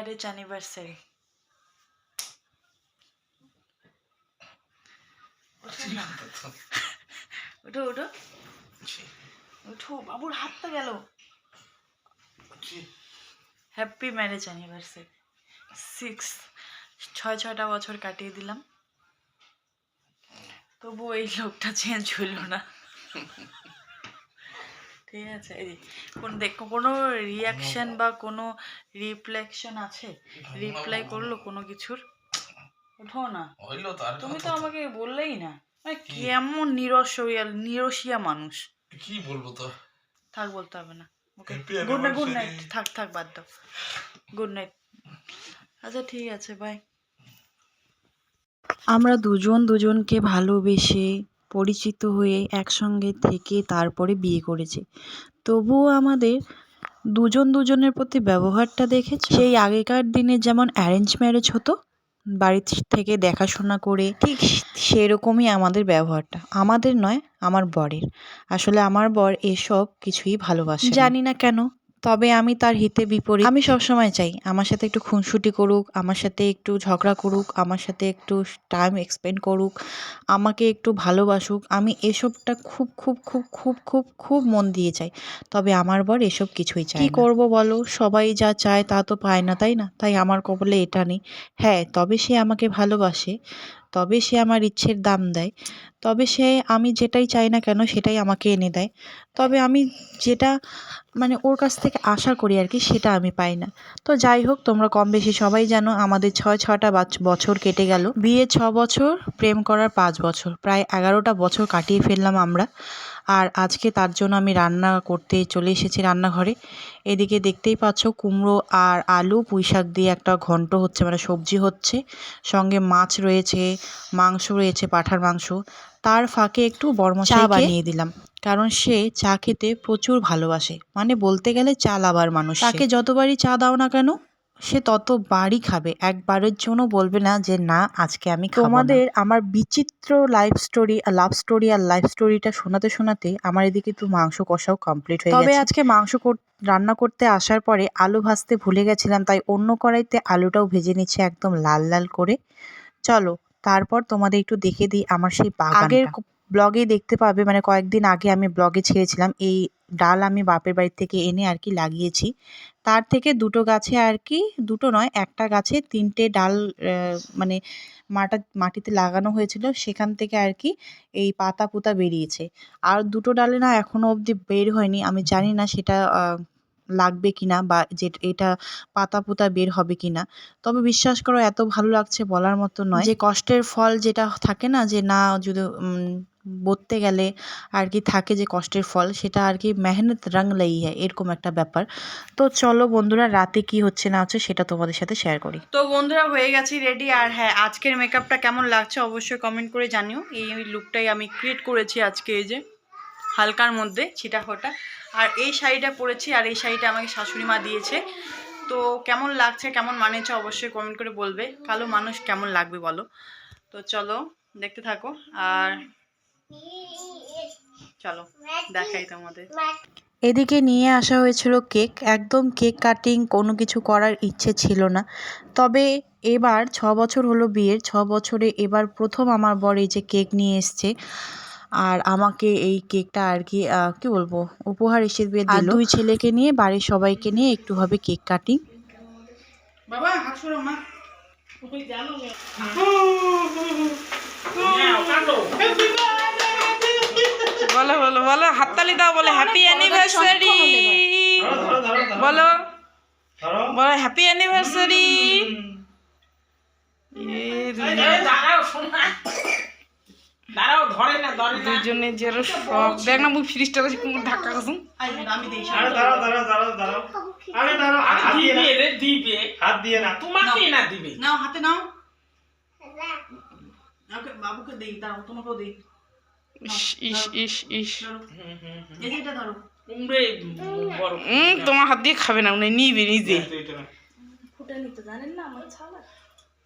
Marriage anniversary ওঠো ওঠো ওঠো বাবুর হাতটা গেল। হ্যাপি ম্যারেজ অ্যানিভার্সারি সিক্স ছয়, ছয়টা বছর কাটিয়ে দিলাম। তবু এই লোকটা চেঞ্জ হইল না। ঠিক আছে। এই কোন দেখ কোনো রিয়াকশন বা কোনো রিফ্লেকশন আছে? রিপ্লাই করল কোনো কিছুর? ওঠো না। হইল তো আর তুমি তো আমাকে বললেই না। মানে কেমন নিরসইয়া নিরসিয়া মানুষ? কি বলব তো? থাক বলতে হবে না। Okay good night good night থাক থাক বাদ দাও। গুড নাইট আচ্ছা ঠিক আছে বাই আমরা দুজন দুজনকে ভালোবেসে পরিচিত হয়ে একসঙ্গে থেকে তারপরে বিয়ে করেছে। তবুও আমাদের দুজন দুজনের প্রতি ব্যবহারটা দেখেছি? সেই আগেকার দিনে যেমন অ্যারেঞ্জ ম্যারেজ হতো বাড়ি থেকে দেখাশোনা করে ঠিক সেরকমই আমাদের ব্যবহারটা। আমাদের নয়, আমার বরের। আসলে আমার বর এসব কিছুই ভালোবাসে জানি না কেন। তবে আমি তার হিতে বিপরীত। আমি সবসময় চাই আমার সাথে একটু খুনসুটি করুক আমার সাথে একটু ঝগড়া করুক আমার সাথে একটু টাইম এক্সপেন্ড করুক আমাকে একটু ভালোবাসুক। আমি এসবটা খুব খুব খুব খুব খুব খুব মন দিয়ে চাই। তবে আমার বর এসব কিছুই চাই কি করব বলো? সবাই যা চায় তা তো পায় না তাই না? তাই আমার কবলে এটা নেই। হ্যাঁ তবে সে আমাকে ভালোবাসে। তবে সে আমার ইচ্ছের দাম দেয়। তবে সে আমি যেটাই চাই না কেন সেটাই আমাকে এনে দেয়। তবে আমি যেটা মানে ওর কাছ থেকে আশা করি আর কি সেটা আমি পাই না। তো যাই হোক, তোমরা কম বেশি সবাই জানো আমাদের ছয় ছটা বছর কেটে গেল। বিয়ে ছ বছর, প্রেম করার পাঁচ বছর। প্রায় এগারোটা বছর কাটিয়ে ফেললাম আমরা। আর আজকে তার জন্য আমি রান্না করতে চলে এসেছি রান্নাঘরে। এদিকে দেখতেই পাচ্ছ কুমড়ো আর আলু পুঁই শাক দিয়ে একটা ঘন্ট হচ্ছে মানে সবজি হচ্ছে। সঙ্গে মাছ রয়েছে মাংস রয়েছে পাঁঠার মাংস। তার ফাঁকে একটু বরমশাই বানিয়ে দিলাম। কারণ সে চা খেতে প্রচুর ভালোবাসে। মানে বলতে গেলে চা লাভার মানুষ। তাকে যতবারই চা দাও না কেন সে ততবারই খাবে। একবারের জন্য বলবে না যে না আজকে আমি তোমাদের আমার বিচিত্র লাইফ স্টোরি লাভ স্টোরি আর লাইফ স্টোরিটা শোনাতে শোনাতে আমার এদিকে একটু মাংস কষাও কমপ্লিট হয়ে তবে আজকে মাংস রান্না করতে আসার পরে আলু ভাজতে ভুলে গেছিলাম তাই অন্য কড়াইতে আলুটাও ভেজে নিচ্ছে একদম লাল লাল করে। চলো তারপর তোমাদের একটু দেখে দিই আমার সেই আগের ব্লগেই দেখতে পাবে মানে কয়েকদিন আগে আমি ব্লগে ছেড়েছিলাম, এই ডাল আমি বাপের বাড়ি থেকে এনে আর কি লাগিয়েছি। তার থেকে দুটো গাছে আর কি, দুটো নয়, একটা গাছে তিনটে ডাল মানে মাটা, মাটিতে লাগানো হয়েছিল, সেখান থেকে আর কি এই পাতা পুতা বেরিয়েছে। আর দুটো ডালে না এখনও অবধি বের হয়নি, আমি জানি না সেটা লাগবে কিনা বা যে এটা পাতা পুতা বের হবে কিনা। তবে বিশ্বাস করো, এত ভালো লাগছে বলার মতো নয়। যে কষ্টের ফল যেটা থাকে না, যে না যদি বলতে গেলে আর কি থাকে যে কষ্টের ফল, সেটা আর কি মেহনত রং লাই হ্যায়, এরকম একটা ব্যাপার। তো চলো বন্ধুরা, রাতে কি হচ্ছে না হচ্ছে সেটা তোমাদের সাথে শেয়ার করি। তো বন্ধুরা, হয়ে গেছি রেডি আর হ্যাঁ আজকের মেকআপটা কেমন লাগছে অবশ্যই কমেন্ট করে জানিও। এই লুকটাই আমি ক্রিয়েট করেছি আজকে, এই যে হালকার মধ্যে ছিটা ফোটা আর এই শাড়িটা পরেছি আর এই শাড়িটা আমাকে শাশুড়ি মা দিয়েছে। তো কেমন লাগছে, কেমন মানেছে অবশ্যই কমেন্ট করে বলবে। কালো মানুষ কেমন লাগবে বলো। তো চলো, দেখতে থাকো। আর চলো দেখাই তোমাদের। এদিকে নিয়ে আসা হয়েছিল কেক। একদম কেক কাটিং কোনো কিছু করার ইচ্ছে ছিল না। তবে এবার ছ বছর হলো বিয়ের। ছ বছরে এবার প্রথম আমার বর এই যে কেক নিয়ে এসছে। আর আমাকে এই কেকটা আর কি কি বলব উপহার হিসেবে দিল। দুই ছেলেকে নিয়ে বাড়ির সবাইকে নিয়ে একটু হবে কেক কাটিং। বাবা হাত সরো মা। বলো হাততালি দাও বলো হ্যাপি অ্যানিভার্সারি বলো বলো হ্যাপি অ্যানিভার্সারি দেখ না মুই ফ্রিজটা কাছে ধাক্কা হাত দিয়ে না। তোমাকে না। দিবে। নাও হাতে নাও। বাবুকে দেই দাও তোমাকেও দেই। ইস ইস ইস তোমার হাত দিয়ে খাবে না উনি নিবে নিজে।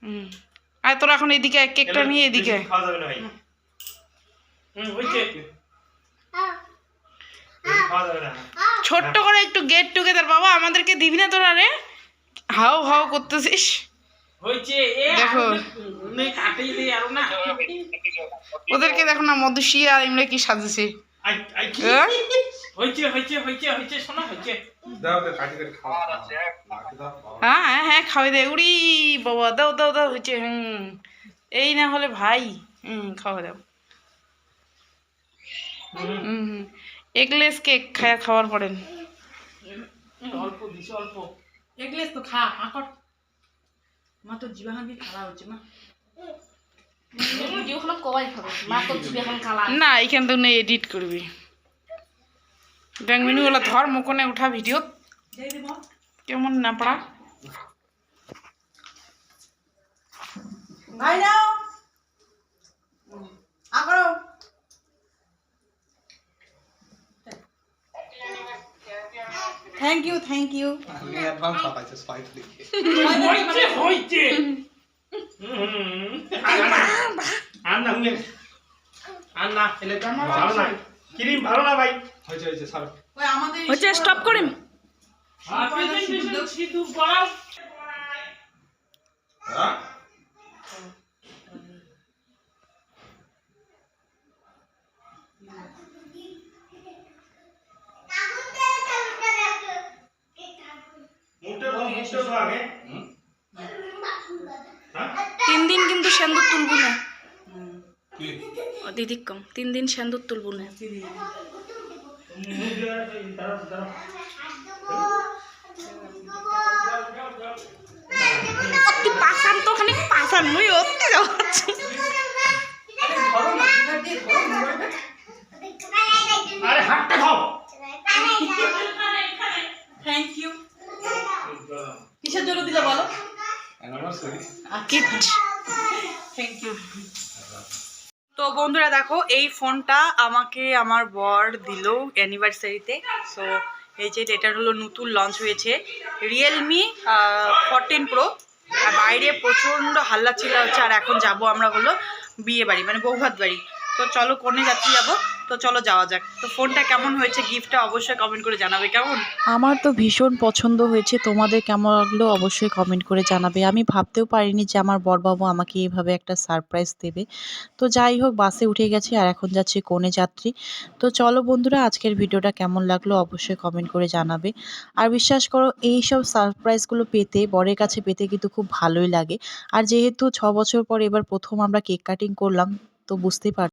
হুম আর তোরা এখন এদিকে আয়, কেকটা নিয়ে এদিকে আয়। খাওয়া যাবে না ভাই। হুম হইছে বেশি খাওয়া যাবে না। ছোট্ট করে একটু গেট টুগেদার বাবা আমাদেরকে দিবি না তোরা রে? হাও হাও করতেছিস। ওদেরকে দেখো না মধুশিয়া আর এমনি কি সাজেছে। আই আই কি? হ্যাঁ? হয়েছে হয়েছে হয়েছে হয়েছে শোনা হয়েছে দাও দাও কাটি করে খাও। দাও হ্যাঁ হ্যাঁ খাওয়াই দে। উড়ি বাবা দাও দাও দাও হচ্ছে হুম। এই না হলে ভাই হুম খাওয়া দাও। হুম। হুম এগলেস কেক খায়া খাওয়ার পড়েন অল্প দিছে অল্প। এগলেস তো খা আকট মা তো জিবাহাঙ্গি খারাপ হচ্ছে মা। না এখান তো নেই এখন কালা না এখান থেকে এডিট করবি। ব্যাংমিনু ওলা ধর মুখনে উঠা ভিডিও। কেমন না পড়া ভাই নাও আকড়ো থ্যাংক ইউ থ্যাংক ইউ আমি অ্যাডভান্স পাঠাইছে স্পাইট লিখে হয়েছে হুম। আর না হুনে আর না এলে ভালো না। ক্রিম ভালো না ভাই? হয়েছে হয়েছে স্যার ওই আমাদের হচ্ছে স্টপ করিম। আপনি সিঁদুর পরাও মুখটা তিন দিন কিন্তু সেন্দুর তুলবো না। দিদি কম তিন দিন সেন্দুর তুলবো না। অতি পাশান তো ওখানে পাশান মুই অতি যাচ্ছি আরে হাতটা খাও থ্যাংক ইউ কিসের জন্য দিলে বলো অ্যানিভার্সারি থ্যাংক ইউ তো বন্ধুরা দেখো, এই ফোনটা আমাকে আমার বর দিল অ্যানিভার্সারিতে সো এই যে এটার হলো নতুন লঞ্চ হয়েছে। রিয়েলমি ফোরটিন প্রো আর বাইরে প্রচণ্ড হাল্লা ছিল হচ্ছে, আর এখন যাব আমরা হলো বিয়ে বাড়ি মানে বৌভাত বাড়ি। তো চলো কোনে যাচ্ছি যাব। তো চলো যাওয়া যাক। তো ফোনটা কেমন হয়েছে? গিফটটা অবশ্যই কমেন্ট করে জানাবে, কেমন? আমার তো ভীষণ পছন্দ হয়েছে। তোমাদের কেমন লাগল অবশ্যই কমেন্ট করে জানাবে। আমি ভাবতেও পারিনি যে আমার বরবাবু আমাকে এইভাবে একটা সারপ্রাইজ দেবে। তো যাই হোক বাসে উঠে গেছে আর এখন যাচ্ছি কোনে যাত্রী। তো চলো বন্ধুরা, আজকের ভিডিওটা কেমন লাগল অবশ্যই কমেন্ট করে জানাবে। আর বিশ্বাস করো এই সব সারপ্রাইজগুলো পেতে, বরের কাছে পেতে কিন্তু খুব ভালোই লাগে। আর যেহেতু ছ বছর পর এবার প্রথম আমরা কেক কাটিং করলাম, তো বুঝতেই পার